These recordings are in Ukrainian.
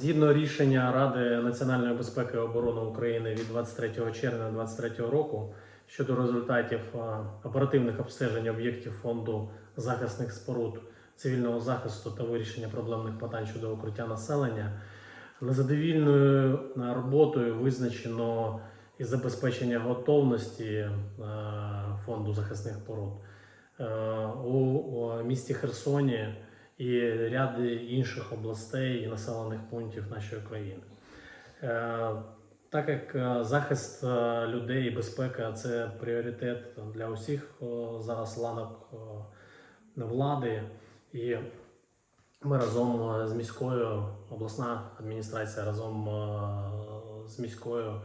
Згідно рішення Ради національної безпеки і оборони України від 23 червня 2023 року щодо результатів оперативних обстежень об'єктів фонду захисних споруд цивільного захисту та вирішення проблемних питань щодо укриття населення, незадовільною роботою визначено і забезпечення готовності фонду захисних споруд. Е, у у місті Херсоні і ряд інших областей і населених пунктів нашої країни. Е, Так як е, захист е, людей і безпека це пріоритет для усіх зараз ланок влади, і ми разом з міською обласна адміністрація разом з міською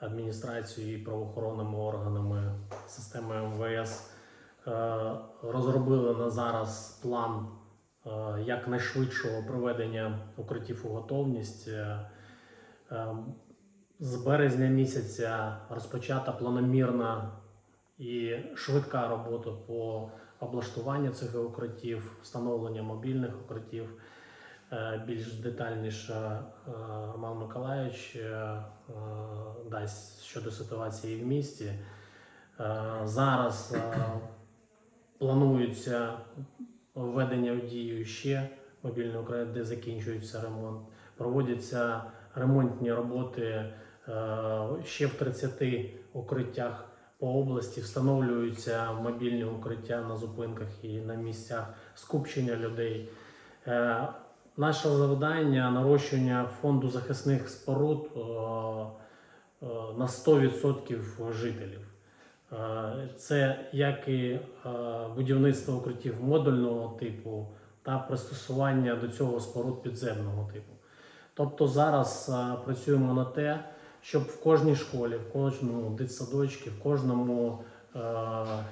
адміністрацією і правоохоронними органами системи МВС розробили на зараз план якнайшвидшого проведення укриттів у готовність. Е, е, З березня місяця розпочата планомірна і швидка робота по облаштуванню цих укриттів, встановлення мобільних укриттів. Е, Більш детальніше е, Роман Миколаївич е, е, дасть щодо ситуації в місті. Е, Зараз е, планується введення в дію ще мобільного укриття, де закінчується ремонт. Проводяться ремонтні роботи е, ще в 30 укриттях по області. Встановлюються мобільні укриття на зупинках і на місцях скупчення людей. Е, Наше завдання нарощування фонду захисних споруд е, на 100% жителів. Це як і будівництво укриттів модульного типу та пристосування до цього споруд підземного типу. Тобто зараз працюємо на те, щоб в кожній школі, в кожному дитсадочці, в кожному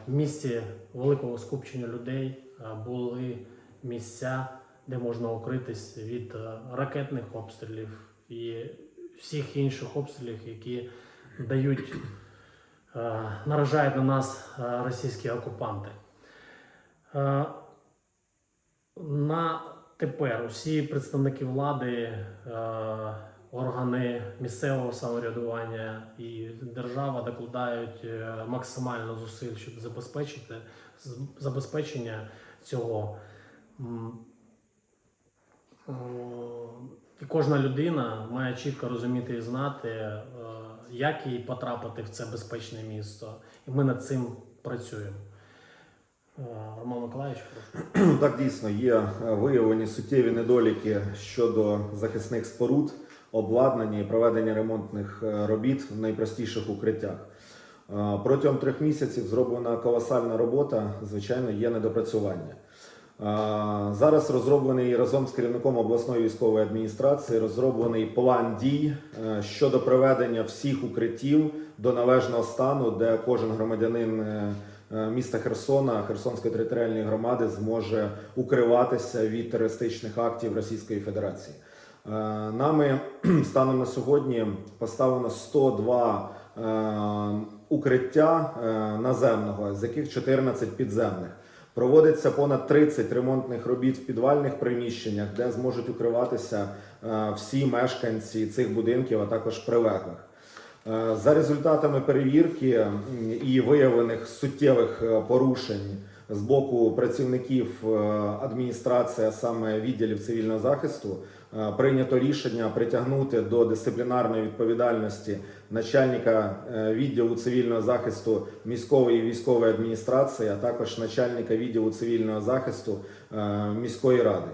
місці великого скупчення людей були місця, де можна укритись від ракетних обстрілів і всіх інших обстрілів, які дають наражають на нас е, російські окупанти. Е, На тепер усі представники влади, е, органи місцевого самоврядування і держава докладають е, максимально зусиль, щоб забезпечити забезпечення цього. Е, І кожна людина має чітко розуміти і знати, е, як їй потрапити в це безпечне місто. І ми над цим працюємо. Е, Роман Миколаївич, прошу. Так дійсно є е, виявлені суттєві недоліки щодо захисних споруд, обладнання і проведення ремонтних е, робіт в найпростіших укриттях. Протягом трьох місяців зроблена колосальна робота, звичайно, є недопрацювання. Зараз розроблений разом з керівником обласної військової адміністрації розроблений план дій е, щодо приведення всіх укриттів до належного стану, де кожен громадянин е, е, міста Херсона, Херсонської територіальної громади зможе укриватися від терористичних актів Російської Федерації. Нами станом на сьогодні поставлено 102 е, укриття наземного, з яких 14 підземних. Проводиться понад 30 ремонтних робіт в підвальних приміщеннях, де зможуть укриватися е, всі мешканці цих будинків, а також прилеглих. Е, За результатами перевірки і виявлених суттєвих е, порушень з боку працівників е, адміністрації, саме відділів цивільного захисту, е, прийнято рішення притягнути до дисциплінарної відповідальності начальника е, відділу цивільного захисту міської військової адміністрації, а також начальника відділу цивільного захисту міської ради.